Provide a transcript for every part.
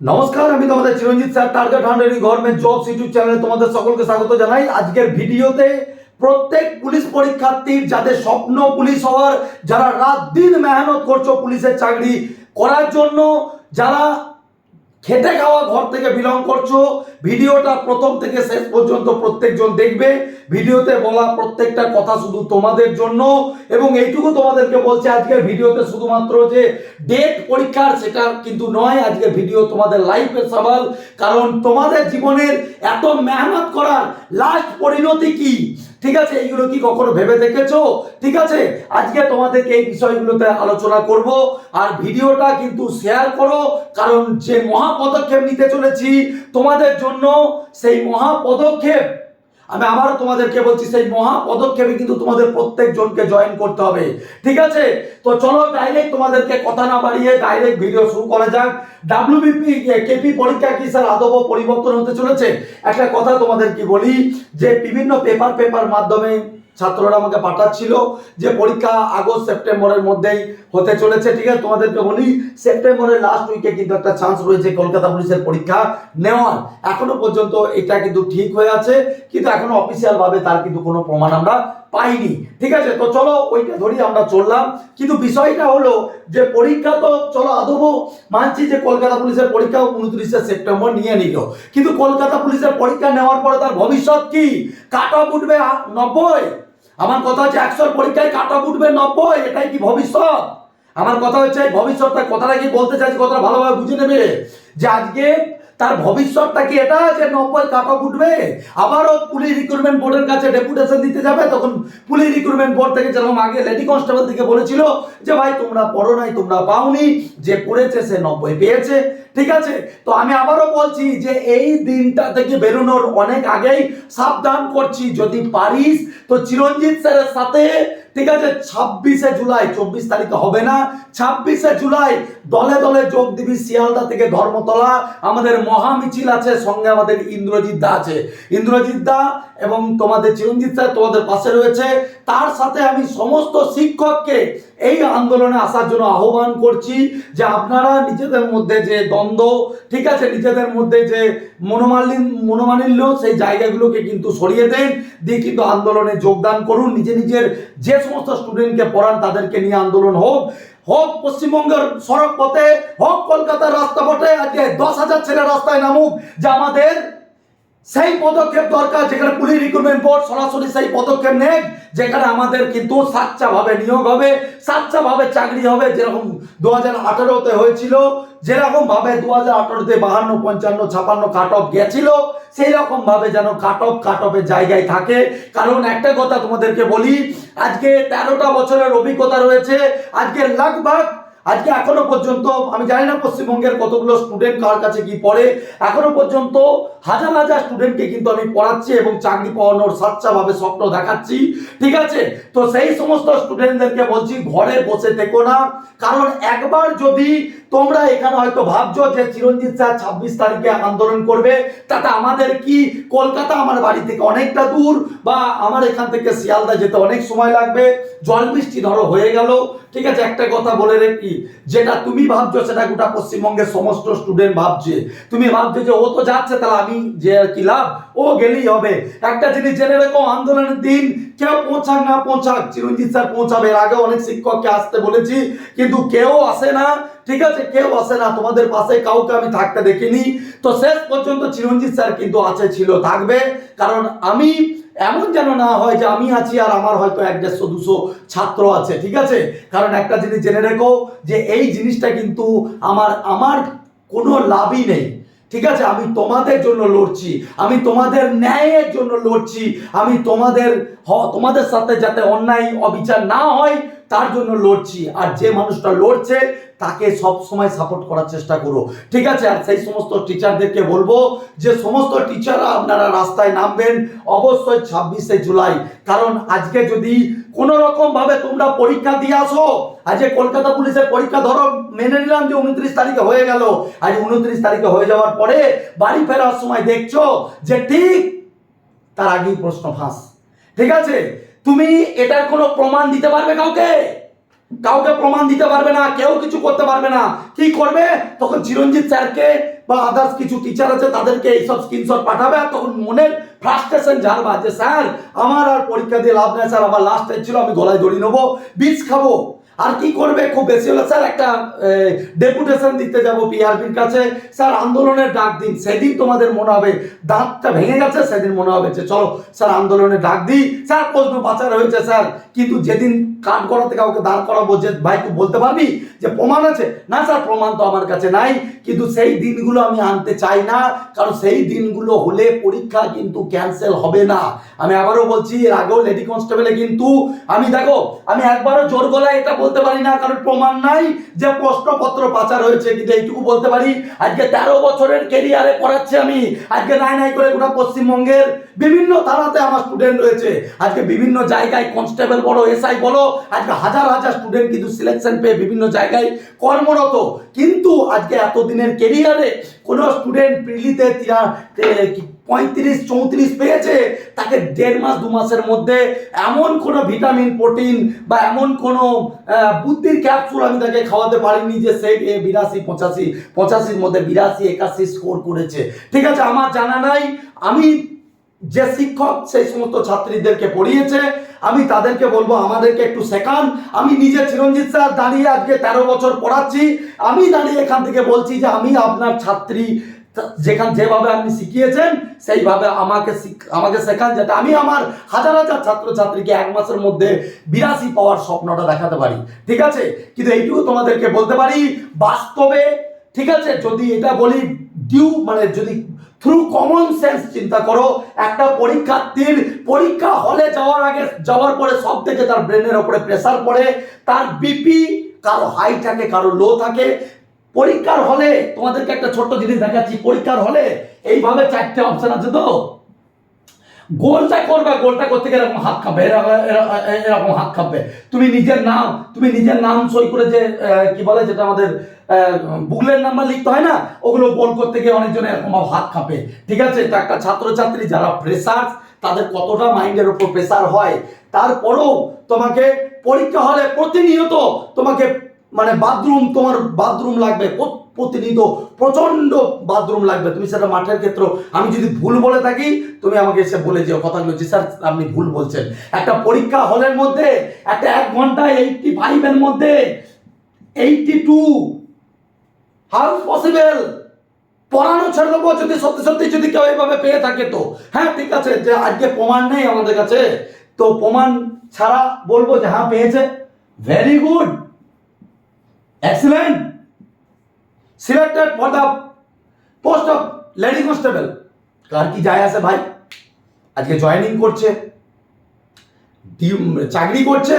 নমস্কার, আমি তোমাদের Chiranjit sir, target hundred government job YouTube চ্যানেলে তোমাদের সকলকে স্বাগত জানাই। আজকের ভিডিওতে প্রত্যেক পুলিশ পরীক্ষার্থীর, যাদের স্বপ্ন পুলিশ হওয়ার, যারা রাত দিন মেহনত করছ পুলিশের চাকরি করার জন্য, যারা খেটে খাওয়া ঘর থেকে বিলং করছ। ভিডিওটা প্রথম থেকে শেষ পর্যন্ত প্রত্যেকজন দেখবে। ভিডিওতে বলা প্রত্যেকটা কথা শুধু তোমাদের জন্য। এবং এইটুকু তোমাদেরকে বলছে, আজকের ভিডিওতে শুধুমাত্র যে ডেট পরীক্ষার সেটা কিন্তু নয়, আজকের ভিডিও তোমাদের লাইফের সওয়াল। কারণ তোমাদের জীবনের এত মেহনত করার লাস্ট পরিণতি কি? ঠিক আছে, এইগুলো কি কখনো ভেবে দেখেছ? ঠিক আছে, আজকে তোমাদেরকে এই বিষয়গুলোতে আলোচনা করব আর ভিডিওটা কিন্তু শেয়ার করো, কারণ যে মহা পদক্ষেপ নিতে চলেছি, তোমাদের জন্য সেই মহা পদক্ষেপ আমি আবারও তোমাদেরকে বলছি, সেই মহা পদক্ষেপে কিন্তু তোমাদের প্রত্যেকজনকে জয়েন করতে হবে। ঠিক আছে? তো চলো ডাইরেক্ট তোমাদেরকে কথা না বাড়িয়ে ডাইরেক্ট ভিডিও শুরু করা যাক। ডাব্লিউবিপি কেপি পরীক্ষা কি স্যার আদব পরিবর্তন হতে চলেছে? একটা কথা তোমাদের কি বলি, যে বিভিন্ন পেপার পেপার মাধ্যমে ছাত্ররা আমাকে পাঠাচ্ছিল যে পরীক্ষা আগস্ট, সেপ্টেম্বরের মধ্যেই হতে চলেছে, ঠিক আছে? তোমাদেরকে বলি, সেপ্টেম্বরের লাস্ট উইকে কিন্তু একটা চান্স রয়েছে কলকাতা পুলিশের পরীক্ষা নেওয়ার। এখনও পর্যন্ত এটা কিন্তু ঠিক হয়ে আছে, কিন্তু এখনও অফিসিয়াল ভাবে তার কিন্তু কোনো প্রমাণ আমরা পাইনি, ঠিক আছে? তো চলো, ওইটা ধরি আমরা চললাম। কিন্তু বিষয়টা হলো যে পরীক্ষা তো, চলো আদৌ মানছি যে কলকাতা পুলিশের পরীক্ষা উনত্রিশে সেপ্টেম্বর নিয়ে নিল। কিন্তু কলকাতা পুলিশের পরীক্ষা নেওয়ার পরে তার ভবিষ্যৎ কি? কাট অফ উঠবে নব্বই? আমার কথা হচ্ছে একশোর পরীক্ষায় কাটা উঠবে নব্বই, এটাই কি ভবিষ্যৎ? আমার কথা হচ্ছে ভবিষ্যৎটা কথাটা কি বলতে চাইছি, কথাটা ভালোভাবে বুঝে নেবে? যে আজকে তার ভবিষ্যৎটা কি এটা, যে নব্বই কাট অফ উঠবে আবারও পুলিশ রিক্রুটমেন্ট বোর্ডের কাছে ডেপুটেশন দিতে যাবে, তখন পুলিশ রিক্রুটমেন্ট বোর্ড থেকে যেরকম আগে লেডি কনস্টেবল থেকে বলেছিল যে, ভাই, তোমরা পড়ো নাই, তোমরা পাওনি, যে পড়েছে সে নব্বই পেয়েছে। ঠিক আছে? তো আমি আবারও বলছি যে এই দিনটা থেকে বেরোনোর অনেক আগেই সাবধান করছি, যদি পারিস। তো চিরঞ্জিত স্যারের সাথে, ঠিক আছে? ছাব্বিশে জুলাই, চব্বিশ তারিখে হবে না। ছাব্বিশে জুলাই, দলে দলে যোগ দিবি শিয়ালদা থেকে ধর্মতলা। আমাদের মহা মিছিল আছে, সঙ্গে আমাদের ইন্দ্রজিৎ দা আছে। ইন্দ্রজিৎ দা এবং তোমাদের চিরঞ্জিত স্যার তোমাদের পাশে রয়েছে। তার সাথে আমি সমস্ত শিক্ষককে এই আন্দোলনে আসার জন্য আহ্বান করছি যে আপনারা নিজেদের মধ্যে যে দ্বন্দ্ব, ঠিক আছে, নিজেদের মধ্যে যে মনোমালিন, মনোমালিন্য, সেই জায়গাগুলোকে কিন্তু সরিয়ে দেন। দিয়ে কিন্তু আন্দোলনে যোগদান করুন। নিজে নিজের যে সমস্ত স্টুডেন্টকে পড়ান, তাদেরকে নিয়ে আন্দোলন হোক। হোক পশ্চিমবঙ্গের সড়ক পথে, হোক কলকাতার রাস্তা পথে, আজকে দশ হাজার ছেলে রাস্তায় নামুক, যে আমাদের সেই পদক্ষেপ দরকার যেখানে পুলিশ রিক্রুটমেন্ট বোর্ড সরাসরি সেই পদক্ষেপ নেক, যেখানে আমাদের কিন্তু সাচ্চাভাবে নিয়োগ হবে সাচ্চাভাবে চাকরি হবে, যেরকম দু হাজার আঠারোতে হয়েছিল যেরকম ভাবে দু হাজার আঠারোতে বাহান্ন, পঞ্চান্ন, ছাপান্ন কাট অফ গেছিল সেই রকম ভাবে যেন কাট অফ কাট অফের জায়গায় থাকে। কারণ একটা কথা তোমাদেরকে বলি, আজকে তেরোটা বছরের অভিজ্ঞতা রয়েছে, আজকে লাগভাগ আজকে এখনও পর্যন্ত, আমি জানি না পশ্চিমবঙ্গের কতগুলো স্টুডেন্ট কার কাছে কি পড়ে, এখনও পর্যন্ত হাজার হাজার স্টুডেন্টকে কিন্তু আমি পড়াচ্ছি এবং চাকরি পাওয়ানোর সাচ্চাভাবে স্বপ্ন দেখাচ্ছি, ঠিক আছে? তো সেই সমস্ত স্টুডেন্টদেরকে বলছি, ঘরে বসে থেকো না। কারণ একবার যদি তোমরা এখানে হয়তো ভাবছ যে চিরঞ্জিত স্যার ছাব্বিশ তারিখে আন্দোলন করবে, তাতে আমাদের কি? কলকাতা আমার বাড়ি থেকে অনেকটা দূর বা আমার এখান থেকে শিয়ালদা যেতে অনেক সময় লাগবে। জল বৃষ্টি ধরো হয়ে গেল, ঠিক আছে? একটা কথা বলে রাখি যেটা তুমি ভাবছ সেটা গোটা পশ্চিমবঙ্গের সমস্ত স্টুডেন্ট ভাবছে। তুমি ভাবছ যে ও তো যাচ্ছে, তাহলে আমি যে কি লাভ? ও গেলেই হবে। একটা জিনিস জেনে রেখো, আন্দোলনের দিন কেউ পৌঁছাক না পৌঁছাক, চিরঞ্জিত স্যার পৌঁছাবে। এর আগে অনেক শিক্ষককে আসতে বলেছি, কিন্তু কেউ আসে না। ঠিক আছে, কেউ আসে না। তোমাদের পাশে কাউকে আমি থাকতে দেখিনি। তো শেষ পর্যন্ত চিরঞ্জিত স্যার কিন্তু আছে, ছিল, থাকবে। কারণ আমি এমন যেন না হয় যে আমি আছি আর আমার হয়তো এক দেড়শো, দুশো ছাত্র আছে, ঠিক আছে? কারণ একটা জিনিস জেনে রেখো যে এই জিনিসটা কিন্তু আমার আমার কোনো লাভই নেই। ঠিক আছে, আমি তোমাদের জন্য লড়ছি, আমি তোমাদের ন্যায়ের জন্য লড়ছি, আমি তোমাদের তোমাদের সাথে যাতে অন্যায়, অবিচার না হয়, তার জন্য লড়ছি। আর যে মানুষটা লড়ছে, তাকে সব সময় সাপোর্ট করার চেষ্টা করো। ঠিক আছে, আর সেই সমস্ত টিচারদেরকে বলব যে, সমস্ত টিচাররা আপনারা রাস্তায় নামবেন অবশ্যই ছাব্বিশে জুলাই। কারণ আজকে যদি কোনো রকম ভাবে তোমরা পরীক্ষা দিয়ে আসো। আজকে কলকাতা পুলিশের পরীক্ষা ধরো, মেনে নিলাম যে উনত্রিশ তারিখে হয়ে গেল। আজ উনত্রিশ তারিখে হয়ে যাওয়ার পরে বাড়ি ফেরার সময় দেখছ যে ঠিক তার আগেই প্রশ্ন ফাঁস। ঠিক আছে? তুমি এটার কোনো প্রমাণ দিতে পারবে কাউকে? কাউকে প্রমাণ দিতে পারবে না, কেউ কিছু করতে পারবে না। কি করবে? তখন চিরঞ্জিত স্যারকে বা আদার্স কিছু টিচার আছে, তাদেরকে এইসব স্ক্রিনশট পাঠাবে আর তখন মনের ফ্রাস্ট্রেশন ঝাড়বা যে স্যার? আমার আর পরীক্ষা দিয়ে লাভ নেই, স্যার। আমার লাস্ট ছিল, আমি গলায় দড়ি নেব, বীজ খাব। আর কি করবে খুব বেশি হলে। স্যার, একটা ডেপুটেশন দিতে যাব পিআরপির কাছে। স্যার, আন্দোলনের ডাক দিন। সেদিন তোমাদের মনে হবে দাঁতটা ভেঙে গেছে, সেদিন মনে হবে যে চলো, স্যার আন্দোলনে ডাক দিই। স্যার, প্রশ্ন বাঁচার হয়েছে, স্যার। কিন্তু যেদিন কাঠ করাতে কাউকে দাঁড় করাবো, যে ভাই তুই বলতে পারবি যে প্রমাণ আছে? না, স্যার, প্রমাণ তো আমার কাছে নাই। কিন্তু সেই দিনগুলো আমি আনতে চাই না। কারণ সেই দিনগুলো হলে পরীক্ষা কিন্তু ক্যান্সেল হবে না। আমি আবারও বলছি, এর আগেও লেডি কনস্টেবলে কিন্তু, আমি দেখো, আমি একবারও জোর গলায় এটা বলতে পারি না, কারণ প্রমাণ নাই যে প্রশ্নপত্র পাচার হয়েছে কিন্তু এইটুকু বলতে পারি। আজকে তেরো বছরের কেরিয়ারে পড়াচ্ছি আমি। আজকে নাই নাই করে গোটা পশ্চিমবঙ্গের বিভিন্ন থানাতে আমার স্টুডেন্ট রয়েছে। আজকে বিভিন্ন জায়গায় কনস্টেবল বলো এসআই বলো, আজকে হাজার হাজার স্টুডেন্ট কিন্তু সিলেকশন পেয়ে বিভিন্ন জায়গায় কর্মরত। কিন্তু আজকে এতদিনের কেরিয়ারে কোনো স্টুডেন্ট প্রিলিতে পঁয়ত্রিশ, চৌত্রিশ পেয়েছে, তাকে দেড় মাস, দু মাসের মধ্যে এমন কোনো ভিটামিন, প্রোটিন বা এমন কোনো বুদ্ধির ক্যাপসুল আমি তাকে খাওয়াতে পারিনি যে সে বিরাশি, পঁচাশি, পঁচাশির মধ্যে বিরাশি, একাশি স্কোর করেছে। ঠিক আছে, আমার জানা নাই। আমি যে শিক্ষক, সেই সমস্ত ছাত্রীদেরকে পড়িয়েছে। আমি তাদেরকে বলব, আমাদেরকে একটু শেখান। আমি নিজে চিরঞ্জিত স্যার দাঁড়িয়ে আজকে তেরো বছর পড়াচ্ছি। আমি দাঁড়িয়ে এখান থেকে বলছি যে আমি আপনার ছাত্রী যেখান যেভাবে আপনি শিখিয়েছেন, সেইভাবে আমাকে আমাকে শেখান যাতে আমি আমার হাজার হাজার ছাত্রছাত্রীকে এক মাসের মধ্যে বিরাশি পাওয়ার স্বপ্নটা দেখাতে পারি। ঠিক আছে? কিন্তু এইটুকু তোমাদেরকে বলতে পারি, বাস্তবে, ঠিক আছে? যদি এটা বলি ডিউ মানে যদি থ্রু কমন সেন্স চিন্তা করো, একটা পরীক্ষার্থীর পরীক্ষা হলে যাওয়ার আগে, যাওয়ার পরে সব থেকে তার ব্রেনের ওপরে প্রেসার পড়ে, তার বিপি কারও হাই থাকে, কারও লো থাকে পরীক্ষার হলে তোমাদেরকে একটা ছোট্ট জিনিস দেখাচ্ছি, পরীক্ষার হলে এইভাবে চারটে অপশন আছে তো। গোলটা করবে, গোলটা করতে গেলে এরকম হাত খাবে এরকম হাত খাবে তুমি নিজের নাম, তুমি নিজের নাম সই করে যে কি বলে যেটা আমাদের বুকলের নাম্বার লিখতে হয় না, ওগুলো গোল করতে গিয়ে অনেকজনে এরকম হাত কাঁপে। ঠিক আছে? এটা একটা ছাত্রছাত্রী, যারা প্রেসার তাদের কতটা মাইন্ডের উপর প্রেশার হয়? তারপরেও তোমাকে পরীক্ষা হলে প্রতিনিয়ত তোমাকে মানে বাথরুম, তোমার বাথরুম লাগবে প্র- প্রতিনিয়ত প্রচণ্ড বাথরুম লাগবে। তুমি সেটা মাঠের ক্ষেত্র, আমি যদি ভুল বলে থাকি, তুমি আমাকে এসে বলে যেও কথাগুলো। যে স্যার, আপনি ভুল বলছেন। একটা পরীক্ষা হলের মধ্যে, একটা এক ঘন্টায় এইটটি ফাইভের মধ্যে এইটটি টু হাউ পসিবল পড়ানো ছেড়ে দেবো যদি সত্যি সত্যি যদি কেউ এইভাবে পেয়ে থাকে তো। হ্যাঁ ঠিক আছে, যে আজকে প্রমাণ নেই আমাদের কাছে। তো প্রমাণ ছাড়া বলব যে হ্যাঁ পেয়েছে। Very good excellent selected for the post of lady constable কার কি যায় আসে ভাই? আজকে জয়েনিং করছে। চাকরি করছে।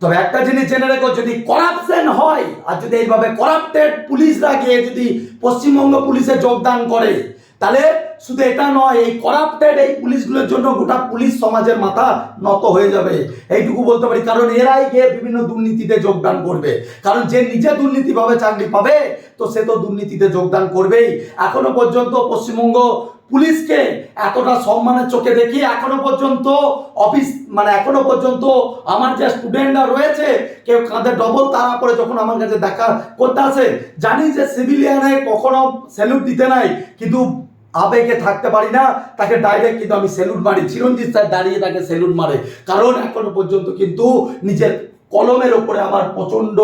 তবে একটা জিনিস জেনে রেখো, যদি করাপশন হয়, আর যদি এইভাবে করাপ্টেড পুলিশরা গিয়ে যদি পশ্চিমবঙ্গ পুলিশে যোগদান করে, তাহলে শুধু এটা নয়, এই করাপ্টেড এই পুলিশগুলোর জন্য গোটা পুলিশ সমাজের মাথা নত হয়ে যাবে। এইটুকু বলতে পারি, কারণ এরাই গিয়ে বিভিন্ন দুর্নীতিতে যোগদান করবে। কারণ যে নিজে দুর্নীতিভাবে চাকরি পাবে, তো সে তো দুর্নীতিতে যোগদান করবেই। এখনও পর্যন্ত পশ্চিমবঙ্গ পুলিশকে এতটা সম্মানের চোখে দেখি, এখনও পর্যন্ত অফিস মানে এখনও পর্যন্ত আমার যে স্টুডেন্টরা রয়েছে, কেউ কাঁধে ডবল তারা পরে যখন আমার কাছে দেখা করতে আসে, জানি যে সিভিলিয়ানে কখনো স্যালুট দিতে নাই, কিন্তু আবেগে থাকতে পারি না, তাকে ডাইরেক্ট কিন্তু আমি স্যালুট মারি। চিরঞ্জিত স্যার দাঁড়িয়ে তাকে স্যালুট মারে। কারণ এখনও পর্যন্ত কিন্তু নিজের কলমের ওপরে আমার প্রচণ্ড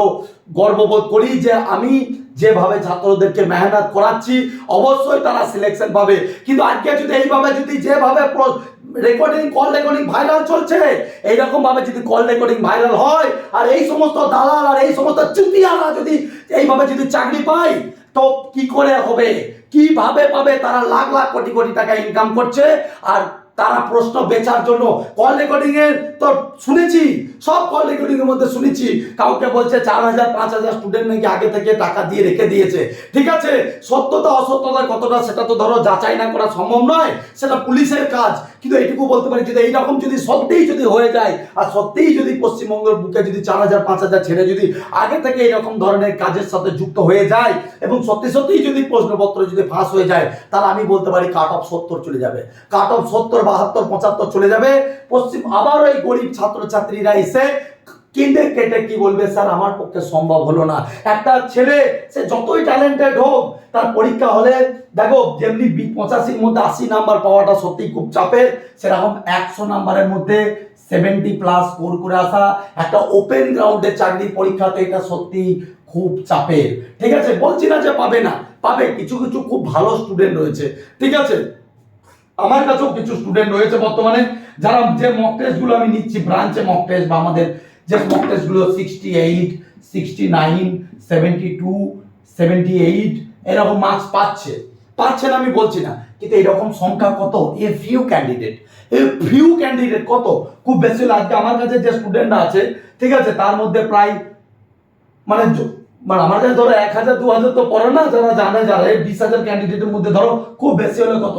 গর্ববোধ করি যে আমি যেভাবে ছাত্রদেরকে মেহনত করাচ্ছি, অবশ্যই তারা সিলেকশন পাবে। কিন্তু আজকে যদি এইভাবে যদি যেভাবে রেকর্ডিং কল রেকর্ডিং ভাইরাল চলছে এইরকম ভাবে যদি কল রেকর্ডিং ভাইরাল হয়, আর এই সমস্ত দালাল আর এই সমস্ত চুতিয়ারা যদি এইভাবে যদি চাকরি পায়, তো কি করে হবে? কীভাবে পাবে? তারা লাখ লাখ কোটি কোটি টাকা ইনকাম করছে আর তারা প্রশ্ন বেচার জন্য কল রেকর্ডিং এর তো শুনেছি, সব কল রেকর্ডিং এর মধ্যে শুনেছি। কাউকে বলছে চার হাজার, পাঁচ হাজার স্টুডেন্ট নাকি আগে থেকে টাকা দিয়ে রেখে দিয়েছে। ঠিক আছে? সত্যতা, অসত্যতা কতটা সেটা তো ধরো যাচাই না করা সম্ভব নয়, সেটা পুলিশের কাজ। কিন্তু এইটুকু বলতে পারি যদি এইরকম যদি সত্যিই যদি হয়ে যায়, আর সত্যিই যদি পশ্চিমবঙ্গের বুকে যদি চার হাজার, পাঁচ হাজার ছেড়ে যদি আগে থেকে এরকম ধরনের কাজের সাথে যুক্ত হয়ে যায় এবং সত্যি সত্যিই যদি প্রশ্নপত্র যদি ফাঁস হয়ে যায়, তাহলে আমি বলতে পারি কাট অফ সত্তর চলে যাবে। কাট অফ সত্তর, বাহাত্তর, পঁচাত্তর চলে যাবে। পশ্চিম আবার ওই গরিব ছাত্রছাত্রীরা এসে কিনে কেটে কি বলবে, স্যার, আমার পক্ষে সম্ভব হলো না। একটা ছেলে, সে যতই ট্যালেন্টেড হোক, তার পরীক্ষা হলে, দেখো, যেমনি পঁচাশির মধ্যে আশি নাম্বার পাওয়াটা সত্যি খুব চাপের, সেরকম একশো নাম্বারের মধ্যে সেভেন্টি প্লাস স্কোর করে আসা, একটা ওপেন গ্রাউন্ডে চাকরি পরীক্ষাতে এটা সত্যি খুব চাপের। ঠিক আছে? বলছি না যে পাবে না, পাবে। কিছু কিছু খুব ভালো স্টুডেন্ট রয়েছে। ঠিক আছে? আমার কাছেও কিছু স্টুডেন্ট রয়েছে বর্তমানে, যারা যে মক টেস্টগুলো আমি নিচ্ছি ব্রাঞ্চে মক টেস্ট বা আমাদের যে মক টেস্টগুলো sixty eight sixty nine seventy two seventy eight এরকম মার্কস পাচ্ছে। পাচ্ছে না আমি বলছি না, কিন্তু এরকম সংখ্যা কত? A few candidate a few candidate কত? খুব বেশি আজকে আমার কাছে যে স্টুডেন্টরা আছে, ঠিক আছে, তার মধ্যে প্রায় মানে মানে আমার কাছে ধরো এক হাজার, দু হাজার তো পড়ে না, যারা জানে যারা, এই বিশ হাজার ক্যান্ডিডেটের মধ্যে ধরো, খুব বেশি হলে কত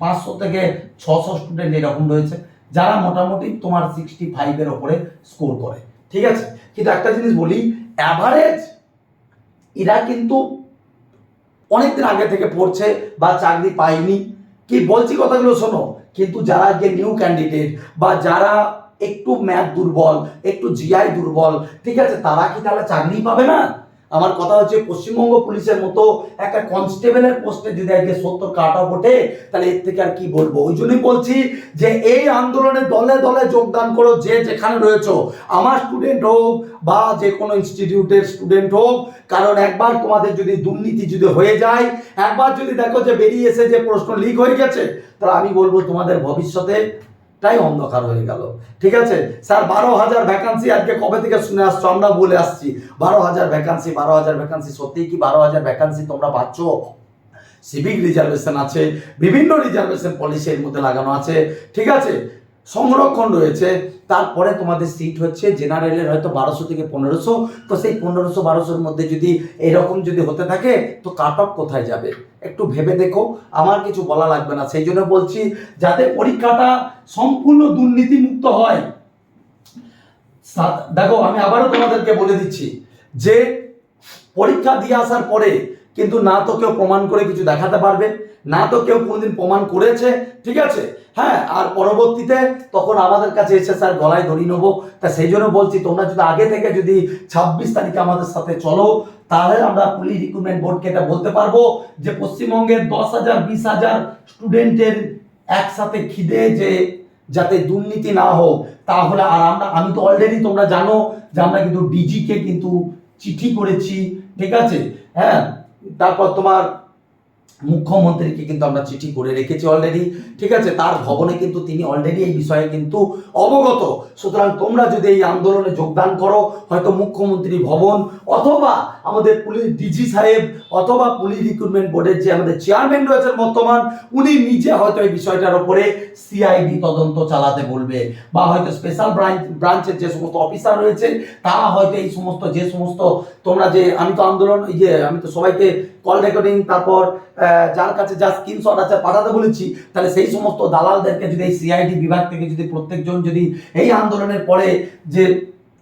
পাঁচশো থেকে ছশো স্টুডেন্ট এরকম রয়েছে। যারা মোটামুটি তোমার সিক্সটি ফাইভের ওপরে স্কোর করে। ঠিক আছে? কিন্তু একটা জিনিস বলি অ্যাভারেজ এরা কিন্তু অনেকদিন আগে থেকে পড়ছে বা চাকরি পায়নি। কি বলছি কথাগুলো শোনো, কিন্তু যারা যে নিউ ক্যান্ডিডেট বা যারা একটু ম্যাথ দুর্বল, একটু জিআই দুর্বল, ঠিক আছে? তারা কি তাহলে চাকরি পাবে না? আমার কথা হচ্ছে পশ্চিমবঙ্গ পুলিশের মতো একটা কনস্টেবলের পোস্টে যদি আজকে সত্তর কাট ওঠে, তাহলে এর থেকে আর কি বলব? ওই জন্যই বলছি যে এই আন্দোলনে দলে দলে যোগদান করো, যে যেখানে রয়েছো। আমার স্টুডেন্ট হোক বা যে কোনো ইনস্টিটিউটের স্টুডেন্ট হোক, কারণ একবার তোমাদের যদি দুর্নীতি যদি হয়ে যায়, একবার যদি দেখো যে বেরিয়ে এসে যে প্রশ্ন লিক হয়ে গেছে, তাহলে আমি বলব তোমাদের ভবিষ্যতে টাই অন্ধকার হয়ে গেল। ঠিক আছে? স্যার, বারো হাজার ভ্যাকান্সি আজকে কবে থেকে শুনে আসছো? আমরা বলে আসছি। বারো হাজার ভ্যাকান্সি বারো হাজার ভ্যাকান্সি সত্যিই কি বারো হাজার ভ্যাকান্সি তোমরা পাচ্ছ? সিভিক রিজার্ভেশন আছে, বিভিন্ন রিজার্ভেশন পলিসি এর মধ্যে লাগানো আছে। ঠিক আছে? সংরক্ষণ রয়েছে। তারপরে তোমাদের সিট হচ্ছে জেনারেলের হয়তো বারোশো থেকে পনেরোশো। তো সেই পনেরোশো, বারোশোর মধ্যে যদি এরকম যদি হতে থাকে, তো কাট অফ কোথায় যাবে? একটু ভেবে দেখো। আমার কিছু বলা লাগবে না। সেই জন্য বলছি, যাতে পরীক্ষাটা সম্পূর্ণ দুর্নীতিমুক্ত হয়। দেখো, আমি আবারও তোমাদেরকে বলে দিচ্ছি, যে পরীক্ষা দিয়ে আসার পরে কিন্তু না তো কেউ প্রমাণ করে কিছু দেখাতে পারবে, না তো কেউ কোনোদিন প্রমাণ করেছে, ঠিক আছে? হ্যাঁ আর পরবর্তীতে তখন আমাদের কাছে এসে স্যার গলায় ধরিয়ে নেব। তা সেই জন্য বলছি, তোমরা যদি আগে থেকে যদি ছাব্বিশ তারিখে আমাদের সাথে চলো, তাহলে আমরা পুলিশ রিক্রুটমেন্ট বোর্ডকে এটা বলতে পারব যে পশ্চিমবঙ্গের দশ হাজার, বিশ হাজার স্টুডেন্টের একসাথে খিদে যে যাতে দুর্নীতি না হোক, তাহলে আর আমরা, আমি তো অলরেডি তোমরা জানো যে আমরা কিন্তু ডিজিকে কিন্তু চিঠি করেছি, ঠিক আছে? হ্যাঁ তারপর তোমার মুখ্যমন্ত্রীকে কিন্তু আমরা চিঠি করে রেখেছি অলরেডি ঠিক আছে? তার ভবনে কিন্তু তিনি অলরেডি এই বিষয়ে কিন্তু অবগত। সুতরাং তোমরা যদি এই আন্দোলনে যোগদান করো, হয়তো মুখ্যমন্ত্রী ভবন অথবা আমাদের পুলিশ ডিজি সাহেব অথবা পুলিশ রিক্রুটমেন্ট বোর্ডের যে আমাদের চেয়ারম্যান রয়েছেন বর্তমান, উনি নিজে হয়তো এই বিষয়টার উপরে সিআইডি তদন্ত চালাতে বলবে বা হয়তো স্পেশাল ব্রাঞ্চ ব্রাঞ্চের যে সমস্ত অফিসার রয়েছে তারা হয়তো এই সমস্ত, যে সমস্ত তোমরা যে, আমি তো আন্দোলন যে, আমি তো সবাইকে কল রেকর্ডিং তারপর যার কাছে যা স্ক্রিনশট আছে পাঠাতে বলেছি, তাহলে সেই সমস্ত দালালদেরকে যদি এই সিআইডি বিভাগ থেকে যদি প্রত্যেকজন যদি এই আন্দোলনের পরে যে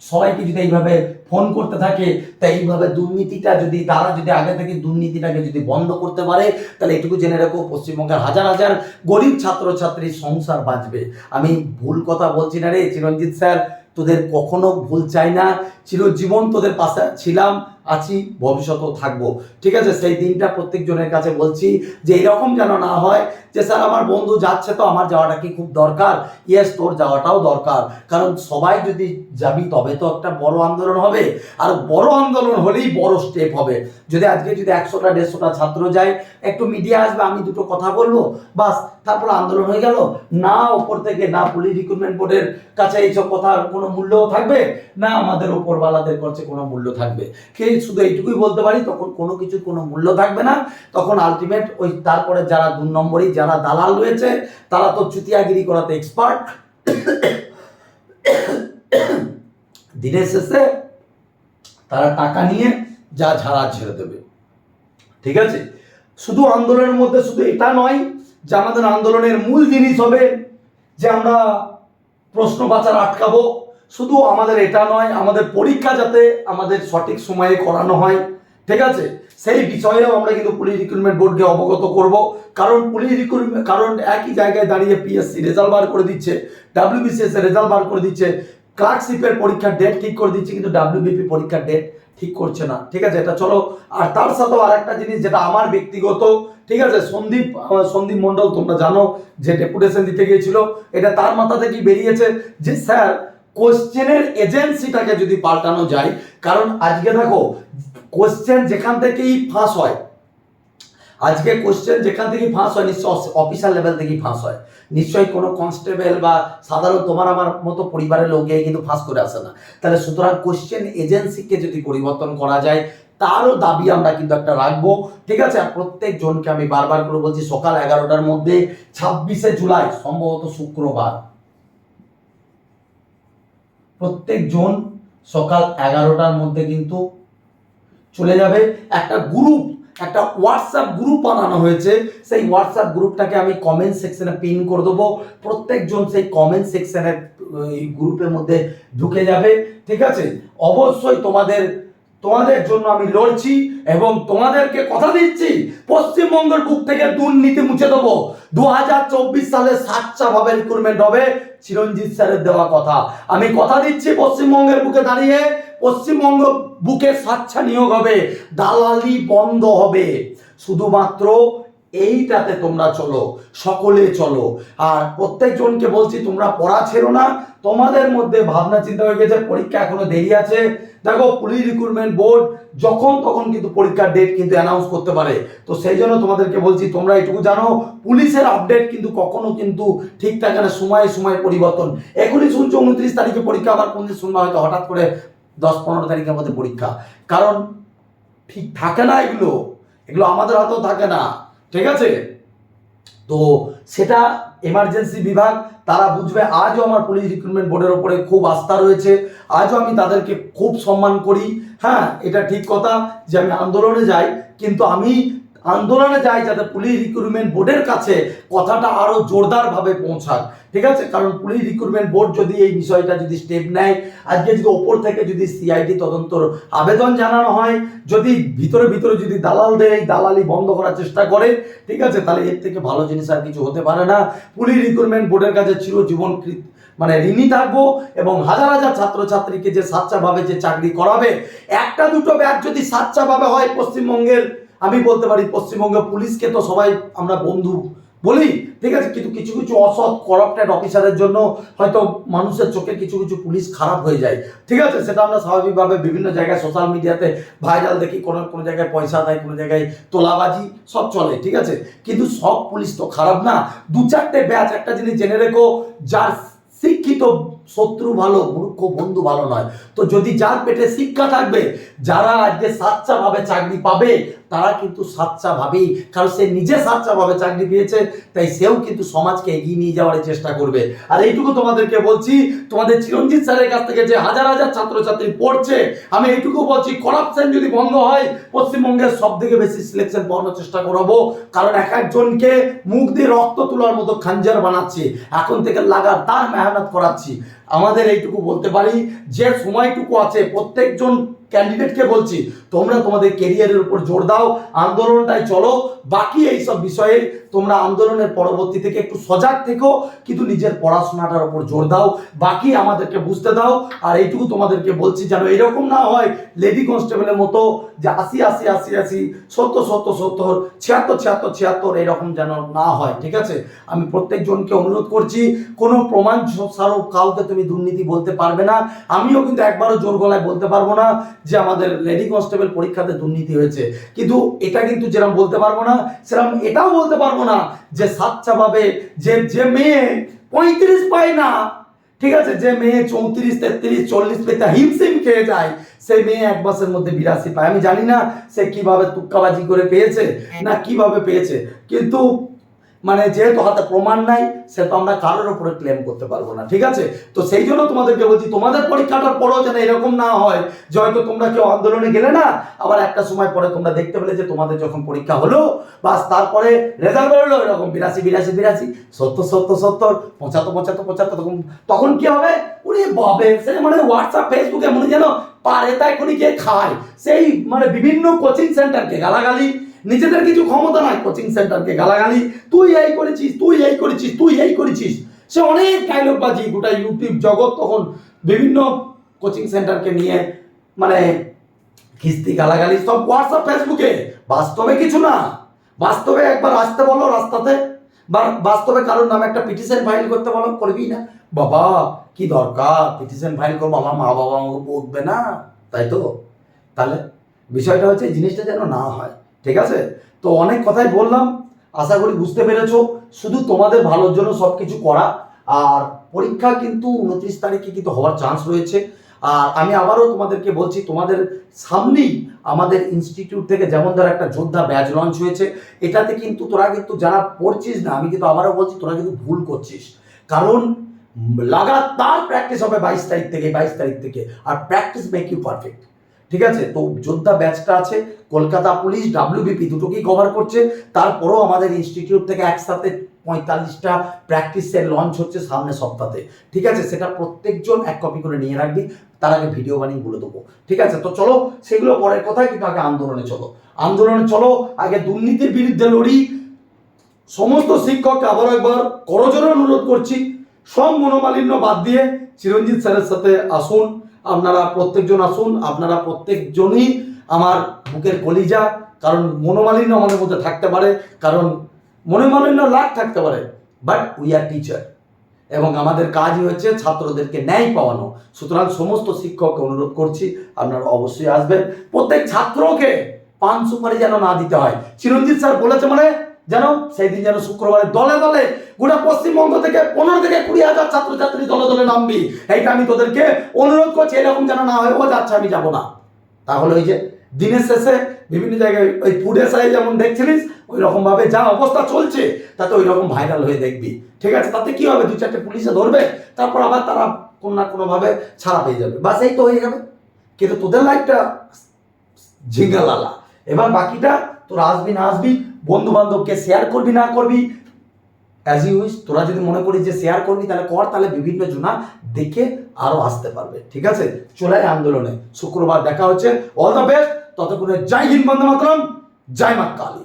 সবাইকে যদি এইভাবে ফোন করতে থাকে, তা এইভাবে দুর্নীতিটা যদি তারা যদি আগে থেকে দুর্নীতিটাকে যদি বন্ধ করতে পারে, তাহলে এটুকু জেনে রাখো, পশ্চিমবঙ্গের হাজার হাজার গরিব ছাত্রছাত্রীর সংসার বাঁচবে। আমি ভুল কথা বলছি না রে, চিরঞ্জিত স্যার, তোদের কখনো ভুল চাই না, চিরজীবন তোদের পাশে ছিলাম। আছি, ভবিষ্যতেও থাকব। ঠিক আছে, সেই দিনটা প্রত্যেকজনের কাছে বলছি যে এরকম যেন না হয় যে, স্যার, আমার বন্ধু যাচ্ছে তো, আমার যাওয়াটা কি খুব দরকার? ইয়েস তোর যাওয়াটাও দরকার। কারণ সবাই যদি যাবি, তবে তো একটা বড় আন্দোলন হবে। আর বড় আন্দোলন হলেই বড় স্টেপ হবে। যদি আজকে যদি একশোটা, দেড়শোটা ছাত্র যায়, একটু মিডিয়া আসবে, আমি দুটো কথা বলব, বাস, তারপর আন্দোলন হয়ে গেল। না ওপর থেকে, না পুলিশ রিক্রুটমেন্ট বোর্ডের কাছে এইসব কথার কোনো মূল্যও থাকবে? না আমাদের ওপরওয়ালাদের কাছে কোনো মূল্য থাকবে। কে শুধু এইটুকুই বলতে পারি, তখন কোনো কিছুর কোনো মূল্য থাকবে না। তখন আলটিমেট ওই তারপরে যারা দু নম্বরই, যারা দালাল রয়েছে, তারা তো চুতিয়াগিরি করাতে এক্সপার্ট দিনের শেষে তারা টাকা নিয়ে যা ঝাড়া ছেড়ে দেবে। ঠিক আছে? শুধু আন্দোলনের মধ্যে শুধু এটা নয় যে আমাদের আন্দোলনের মূল জিনিস হবে যে আমরা প্রশ্ন বাচার আটকাবো। শুধু আমাদের এটা নয়, আমাদের পরীক্ষা যাতে আমাদের সঠিক সময়ে করানো হয়, ঠিক আছে? সেই বিষয়েও আমরা কিন্তু পুলিশ রিক্রুটমেন্ট বোর্ডকে অবগত করব। কারণ পুলিশ রিক্রুটমেন্ট কারণ একই জায়গায় দাঁড়িয়ে পিএসসি রেজাল্ট বার করে দিচ্ছে ডাব্লিউবিসিএস রেজাল্ট বার করে দিচ্ছে ক্লার্কশিপের পরীক্ষার ডেট ঠিক করে দিচ্ছে, কিন্তু ডাব্লিউবিপি পরীক্ষার ডেট ঠিক করছে না, ঠিক আছে? এটা চলো, আর তার সাথেও আরেকটা জিনিস যেটা আমার ব্যক্তিগত, ঠিক আছে? সন্দীপ সন্দীপ মণ্ডল, তোমরা জানো যে ডেপুটেশন দিতে গিয়েছিল, এটা তার মাথা থেকেই বেরিয়েছে যে স্যার কোশ্চেনের এজেন্সিটাকে যদি পাল্টানো যায়, কারণ আজকে দেখো কোশ্চেন যেখান থেকেই ফাঁস হয়, আজকে কোশ্চেন যেখান থেকে ফাঁস হয় নিশ্চয় অফিসার লেভেল থেকেই ফাঁস হয়। নিশ্চয়ই কোনো কনস্টেবল বা সাধারণ তোমার আমার মতো পরিবারের লোক কিন্তু ফাঁস করে আসে না। তাহলে সুতরাং কোশ্চেন এজেন্সিকে যদি পরিবর্তন করা যায়, তারও দাবি আমরা কিন্তু একটা রাখব। ঠিক আছে? প্রত্যেক জনকে আমি বারবার করে বলছি, সকাল এগারোটার মধ্যে, ছাব্বিশে জুলাই, সম্ভবত শুক্রবার। প্রত্যেক জন সকাল এগারোটার মধ্যে কিন্তু চলে যাবে। একটা গ্রুপ একটা হোয়াটসঅ্যাপ গ্রুপ বানানো হয়েছে। সেই হোয়াটসঅ্যাপ গ্রুপটাকে আমি কমেন্ট সেকশনে পিন করে দেবো। প্রত্যেকজন সেই কমেন্ট সেকশনের এই গ্রুপের মধ্যে ঢুকে যাবে। ঠিক আছে? অবশ্যই তোমাদের তোমাদের জন্য আমি লড়ছি এবং তোমাদেরকে কথা দিচ্ছি, পশ্চিমবঙ্গের বুক থেকে দুর্নীতি মুছে দেবো। দু হাজার চব্বিশ সালে সাতটা ভাবে রিক্রুটমেন্ট হবে, চিরঞ্জিত স্যারের দেওয়া কথা। আমি কথা দিচ্ছি পশ্চিমবঙ্গের বুকে দাঁড়িয়ে, পশ্চিমবঙ্গ বুকে স্বাচ্ছা নিয়োগ হবে, দালালি বন্ধ হবে। শুধুমাত্র এইটাতে তোমরা চলো, সকলে চলো। আর প্রত্যেকজনকে বলছি, তোমরা পড়া ছেড়ো না। তোমাদের মধ্যে ভাবনা চিন্তা হয়ে গেছে, পরীক্ষা এখনও দেরি আছে। দেখো, পুলিশ রিক্রুটমেন্ট বোর্ড যখন তখন কিন্তু পরীক্ষার ডেট কিন্তু অ্যানাউন্স করতে পারে। তো সেই জন্য তোমাদেরকে বলছি, তোমরা এটুকু জানো, পুলিশের আপডেট কিন্তু কখনো কিন্তু ঠিক থাকে না, সময়ে সময় পরিবর্তন। এখনই শুনছো, উনত্রিশ তারিখে পরীক্ষা, আবার কোন দিন শুনবা হয়তো হঠাৎ করে দশ পনেরো তারিখের মধ্যে পরীক্ষা। কারণ ঠিক থাকে না এগুলো। এগুলো আমাদের হাতেও থাকে না। ঠিক আছে? তো সেটা এমার্জেন্সি বিভাগ, তারা বুঝবে। আজও আমার পুলিশ রিক্রুটমেন্ট বোর্ডের ওপরে খুব আস্থা রয়েছে। আজও আমি তাদেরকে খুব সম্মান করি। হ্যাঁ এটা ঠিক কথা যে আমি আন্দোলনে যাই, কিন্তু আমি আন্দোলনে যাই যাতে পুলিশ রিক্রুটমেন্ট বোর্ডের কাছে কথাটা আরও জোরদারভাবে পৌঁছাক। ঠিক আছে? কারণ পুলিশ রিক্রুটমেন্ট বোর্ড যদি এই বিষয়টা যদি স্টেপ নেয়, আজকে যদি ওপর থেকে যদি সিআইডি তদন্তর আবেদন জানানো হয়, যদি ভিতরে ভিতরে যদি দালাল দেয়, দালালি বন্ধ করার চেষ্টা করে, ঠিক আছে? তাহলে এর থেকে ভালো জিনিস আর কিছু হতে পারে না। পুলিশ রিক্রুটমেন্ট বোর্ডের কাছে চিরজীবন মানে ঋণী থাকব এবং হাজার হাজার ছাত্রছাত্রীকে যে সাচ্চাভাবে যে চাকরি করাবে, একটা দুটো ব্যাচ যদি সাচ্চাভাবে হয় পশ্চিমবঙ্গের, আমি বলতে পারি পশ্চিমবঙ্গ পুলিশকে তো সবাই, আমরা বন্ধু বলি ঠিক আছে, কিন্তু কিছু কিছু অসৎ করাপ্টেড অফিসারের জন্য হয়তো মানুষের চোখে কিছু কিছু পুলিশ খারাপ হয়ে যায়। ঠিক আছে, সেটা আমরা স্বাভাবিকভাবে বিভিন্ন জায়গায় সোশ্যাল মিডিয়াতে ভাইরাল দেখি, কোনো কোনো জায়গায় পয়সা দেয়, কোনো জায়গায় তোলাবাজি, সব চলে, ঠিক আছে? কিন্তু সব পুলিশ তো খারাপ না। দু চারটে ব্যাচ একটা জিনিস জেনে রেখো, যার শিক্ষিত শত্রু ভালো, মূর্খ বন্ধু ভালো নয়। তো যদি যার পেটে শিক্ষা থাকবে, যারা আজকে সাচ্চাভাবে চাকরি পাবে তারা কিন্তু সাচ্চাভাবেই, কারণ সে নিজে সাচ্চাভাবে চাকরি পেয়েছে, তাই সেও কিন্তু সমাজকে এগিয়ে নিয়ে যাওয়ার চেষ্টা করবে। আর এইটুকু তোমাদেরকে বলছি, তোমাদের চিরঞ্জিত স্যারের কাছ থেকে যে হাজার হাজার ছাত্রছাত্রী পড়ছে, আমি এইটুকু বলছি করাপশন যদি বন্ধ হয়, পশ্চিমবঙ্গের সব থেকে বেশি সিলেকশন পাওয়ানোর চেষ্টা করাবো, কারণ এক একজনকে মুখ দিয়ে রক্ত তোলার মতো খাঞ্জার বানাচ্ছি, এখন থেকে লাগাতার মেহনত করাচ্ছি। আমাদের এইটুকু বলতে পারি, যে সময়টুকু আছে, প্রত্যেকজন ক্যান্ডিডেটকে বলছি, তোমরা তোমাদের কেরিয়ারের উপর জোর দাও, আন্দোলনটায় চলো, বাকি এইসব বিষয়ে তোমরা আন্দোলনের পরবর্তী থেকে একটু সজাগ থেকো, কিন্তু নিজের পড়াশোনাটার উপর জোর দাও, বাকি আমাদেরকে বুঝতে দাও, আর এইটুকু তোমাদেরকে বলছি যেন এরকম না হয় লেডি কনস্টেবলের মতো যে আশি আশি আশি আশি, সত্তর সত্তর সত্তর, ছিয়াত্তর ছিয়াত্তর ছিয়াত্তর, এরকম যেন না হয়, ঠিক আছে? আমি প্রত্যেকজনকে অনুরোধ করছি, কোনো প্রমাণ স্বরূপ কাউকে তুমি দুর্নীতি বলতে পারবে না। আমিও কিন্তু একবারও জোর গলায় বলতে পারব না যে আমাদের লেডি কনস্টেবল পরীক্ষাতে দুর্নীতি হয়েছে। কিন্তু এটা কিন্তু যেরকম বলতে পারব না সেরকম এটাও বলতে পারব না যে সাচ্চাভাবে যে যে মেয়ে পঁয়ত্রিশ পায় না, ঠিক আছে, যে মেয়ে চৌত্রিশ, তেত্রিশ, চল্লিশ পেতে হিমসিম খেয়ে যায়, সেই মেয়ে এক মাসের মধ্যে বিরাশি পায়। আমি জানি না সে কীভাবে তুক্কাবাজি করে পেয়েছে না কীভাবে পেয়েছে। কিন্তু মানে যেহেতু হাতে প্রমাণ নাই সে তো আমরা কারোর উপরে ক্লেম করতে পারব না, ঠিক আছে? তো সেই জন্য তোমাদেরকে বলছি, তোমাদের পরীক্ষাটার পরেও যেন এরকম না হয়, যে হয়তো তোমরা কেউ আন্দোলনে গেলে না, আবার একটা সময় পরে তোমরা দেখতে পেলে যে তোমাদের যখন পরীক্ষা হলো, বাস তারপরে রেজাল্ট বেরোলো, এরকম বিরাশি বিরাশি বিরাশি, সত্তর সত্তর সত্তর, পঁচাত্তর পঁচাত্তর পঁচাত্তর, তখন তখন কি হবে? উনি বাবে সে মানে হোয়াটসঅ্যাপ ফেসবুকে মনে যেন পারে তাই এখনই গিয়ে খায়। সেই মানে বিভিন্ন কোচিং সেন্টারকে গালাগালি নিজেদের কিছু ক্ষমতা নাই কোচিং সেন্টারকে গালাগালি। তুই এই করেছিস, তুই এই করেছিস, তুই এই করেছিস। সে অনেক ডায়লগ বাজি, গোটা ইউটিউব জগৎ তখন বিভিন্ন কোচিং সেন্টারকে নিয়ে মানে খিস্তি গালাগালি, সব হোয়াটসঅ্যাপ ফেসবুকে বাস্তবে কিছু না। বাস্তবে একবার আসতে বলো রাস্তাতে। বা বাস্তবে কারোর নামে একটা পিটিশন ফাইল করতে বলো করবি না। বাবা, কি দরকার? পিটিশন ফাইল করব, আমার মা বাবা আমাকে বকবে না। তাই তো? তাহলে বিষয়টা হচ্ছে জিনিসটা যেন না হয়। ঠিক আছে? তো অনেক কথাই বললাম, আশা করি বুঝতে পেরেছ। শুধু তোমাদের ভালোর জন্য সব কিছু করা, আর পরীক্ষা কিন্তু উনত্রিশ তারিখে কিন্তু হওয়ার চান্স রয়েছে। আর আমি আবারও তোমাদেরকে বলছি, তোমাদের সামনেই আমাদের ইনস্টিটিউট থেকে যেমন ধর একটা যোদ্ধা ব্যাচ লঞ্চ হয়েছে, এটাতে কিন্তু তোরা কিন্তু যারা পড়ছিস না, আমি কিন্তু আবারও বলছি, তোরা কিন্তু ভুল করছিস। কারণ লাগাতার প্র্যাকটিস হবে বাইশ তারিখ থেকে, বাইশ তারিখ থেকে, আর প্র্যাকটিস মেক ইউ পারফেক্ট ঠিক আছে? তো যোদ্ধা ব্যাচটা আছে, কলকাতা পুলিশ ডাব্লিউবিপি দুটোকেই কভার করছে। তারপরেও আমাদের ইনস্টিটিউট থেকে একসাথে পঁয়তাল্লিশটা প্র্যাকটিস সেট লঞ্চ হচ্ছে সামনে সপ্তাহে ঠিক আছে? সেটা প্রত্যেকজন এক কপি করে নিয়ে রাখবি, তার আগে ভিডিও বানিয়ে বলে দেবো। ঠিক আছে? তো চলো, সেগুলো পরের কথাই কিন্তু আগে আন্দোলনে চলো। আন্দোলনে চলো, আগে দুর্নীতির বিরুদ্ধে লড়ি। সমস্ত শিক্ষককে আবার একবার করজোরে অনুরোধ করছি, সব মনোমালিন্য বাদ দিয়ে চিরঞ্জিত স্যারের সাথে আসুন। আপনারা প্রত্যেকজন আসুন, আপনারা প্রত্যেকজনই আমার বুকের কলিজা, কারণ মনোমালিন্য আমাদের মধ্যে থাকতে পারে, কারণ মনোমালিন্য লাখ থাকতে পারে বাট উই আর টিচার এবং আমাদের কাজই হচ্ছে ছাত্রদেরকে ন্যায় পাওয়ানো। সুতরাং সমস্ত শিক্ষককে অনুরোধ করছি, আপনারা অবশ্যই আসবেন। প্রত্যেক ছাত্রকে পান সুপারি যেন না দিতে হয়। চিরঞ্জিত স্যার বলেছে মানে যেন সেই দিন যেন শুক্রবারে দলে দলে গোটা পশ্চিমবঙ্গ থেকে পনেরো থেকে কুড়ি হাজার ছাত্রছাত্রী দলে দলে নামবি। এইটা আমি তোদেরকে অনুরোধ করছি, এরকম যেন না হয়। ও যাচ্ছে, আমি যাব না। তাহলে ওই যে দিনের শেষে বিভিন্ন জায়গায় ওই ফুডে সাই যেমন দেখছিলিস ওই রকম ভাবে যা অবস্থা চলছে, তাতে ওই রকম ভাইরাল হয়ে দেখবি। ঠিক আছে? তাতে কি হবে? দু চারটে পুলিশে ধরবে, তারপর আবার তারা কোনো না কোনোভাবে ছাড়া পেয়ে যাবে। বাস এই তো হয়ে যাবে কিন্তু তোদের লাইফটা ঝিঙ্গালালা। এবার বাকিটা তোরা আসবি, না আসবি বন্ধু বান্ধবকে শেয়ার করবি, না করবি? অ্যাজ ইউ উইশ তোরা যদি মনে করিস যে শেয়ার করবি, তাহলে কর, তাহলে বিভিন্ন জনা দেখে আরও আসতে পারবে, ঠিক আছে? চলে আন্দোলনে। শুক্রবার দেখা হচ্ছে। অল দ্য বেস্ট ততক্ষণে জয় হিন্দ বন্ধু মাতরম। জয় মা কালী।